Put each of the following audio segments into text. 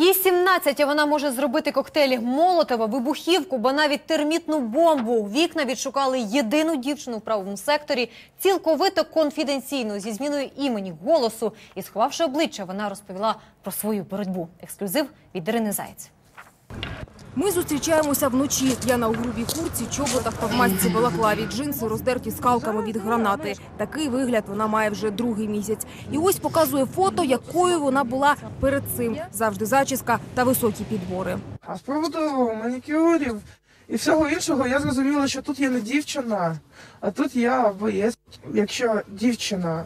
Їй 17, а вона може зробити коктейлі Молотова, вибухівку, бо навіть термітну бомбу. Вікна відшукали єдину дівчину в правому секторі, цілковито конфіденційно, зі зміною імені, голосу. І сховавши обличчя, вона розповіла про свою боротьбу. Ексклюзив від Ірини Заєць. Ми зустрічаємося вночі. Яна у грубій курці, чоботах та в масці балаклаві, джинси роздерті скалками від гранати. Такий вигляд вона має вже другий місяць. І ось показує фото, якою вона була перед цим. Завжди зачіска та високі підбори. А з приводу манікюрів і всього іншого, я зрозуміла, що тут є не дівчина, а тут я боєць. Якщо дівчина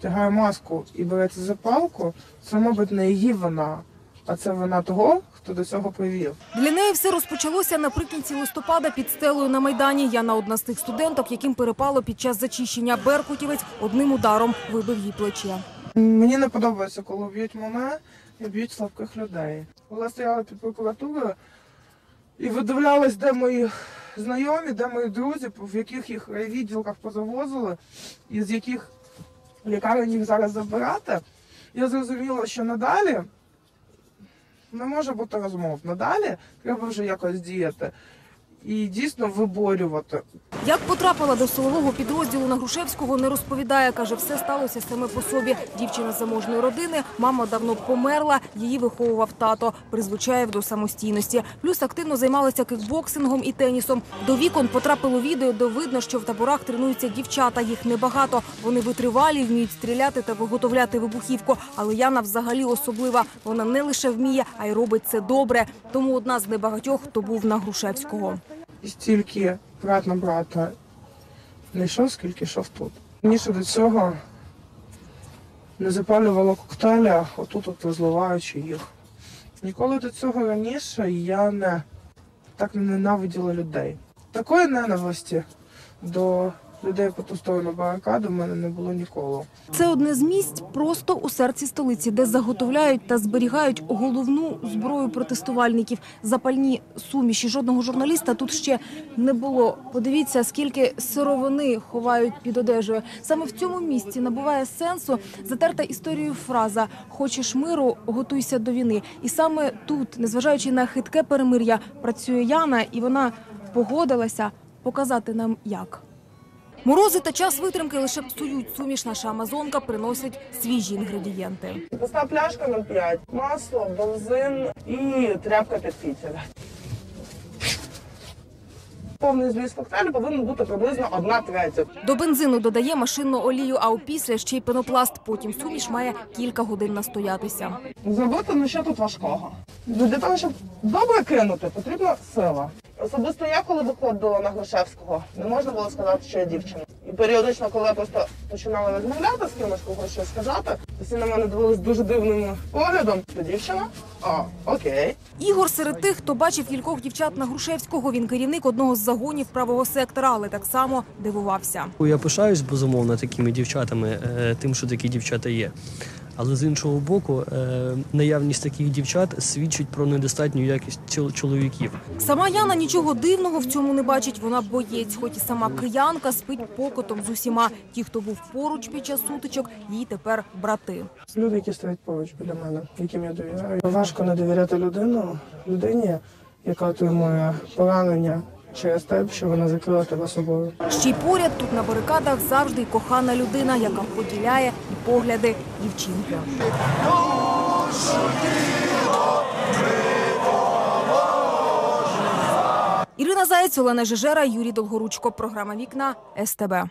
тягає маску і береться за палку, це, мабуть, не її вина, а це вина того, хто до цього привів. Для неї все розпочалося наприкінці листопада під стелею на майдані. Яна одна з тих студенток, яким перепало під час зачищення. Беркутівець одним ударом вибив їй плече. Мені не подобається, коли б'ють мене і б'ють слабких людей. Коли стояла під прокуратурою і видивлялась, де мої знайомі, де мої друзі, в яких їх відділках позавозили, і з яких лікарень їх зараз забирати, я зрозуміла, що надалі не може бути розмов. Надалі треба вже якось діяти і дійсно виборювати Як потрапила до силового підрозділу на Грушевського, не розповідає. Каже, все сталося саме по собі. Дівчина заможної родини, мама давно померла, її виховував тато, призвичаєв до самостійності. Плюс активно займалася кикбоксингом і тенісом. До вікон потрапило відео, де видно, що в таборах тренуються дівчата. Їх небагато. Вони витривалі, вміють стріляти та виготовляти вибухівку. Але Яна взагалі особлива. Вона не лише вміє, а й робить це добре. Тому одна з небагатьох, хто був на Грушевського. І стільки брат на брата не йшов, скільки йшов тут. Раніше до цього не запалювала коктейля, отут от розливаючи їх. Ніколи до цього раніше я не так не ненавиділа людей. Такої ненависті до людей по ту сторону барикади в мене не було ніколи. Це одне з місць просто у серці столиці, де заготовляють та зберігають головну зброю протестувальників. Запальні суміші. Жодного журналіста тут ще не було. Подивіться, скільки сировини ховають під одежею. Саме в цьому місці набуває сенсу затерта історією фраза Хочеш миру, готуйся до війни. І саме тут, незважаючи на хитке перемир'я, працює Яна, і вона погодилася показати нам як. Морози та час витримки лише псують суміш. Наша амазонка приносить свіжі інгредієнти. Пуста пляшка 0,5, масло, бензин і тряпка під фітіль. Повний зміст коктейлю повинен бути приблизно 1 третя. До бензину додає машинну олію, а опісля ще й пенопласт. Потім суміш має кілька годин настоятися. Зробити ну що тут важкого? Для того, щоб добре кинути, потрібна сила. Особисто я, коли виходила на Грушевського, не можна було сказати, що я дівчина. І періодично, коли я просто починала розмовляти з кимось, кого щось сказати, всі на мене дивились дуже дивним поглядом. Ти дівчина? А, окей. Ігор серед тих, хто бачив кількох дівчат на Грушевського. Він керівник одного з загонів правого сектора, але так само дивувався. Я пишаюсь безумовно такими дівчатами, е, тим, що такі дівчата є. Але з іншого боку, е, наявність таких дівчат свідчить про недостатню якість чол- чоловіків. Сама Яна нічого дивного в цьому не бачить. Вона боєць, хоч і сама киянка спить покотом з усіма. Ті, хто був поруч під час сутичок, їй тепер брати. Люди, які стоять поруч біля мене, яким я довіряю. Важко не довіряти людину, людині, яка отримує поранення через те, що вона закрила тебе собою. Ще й поряд тут на барикадах завжди й кохана людина, яка поділяє і погляди дівчинки. Ірина Заєць, Олена Жежера, Юрій Долгоручко. Програма Вікна СТБ.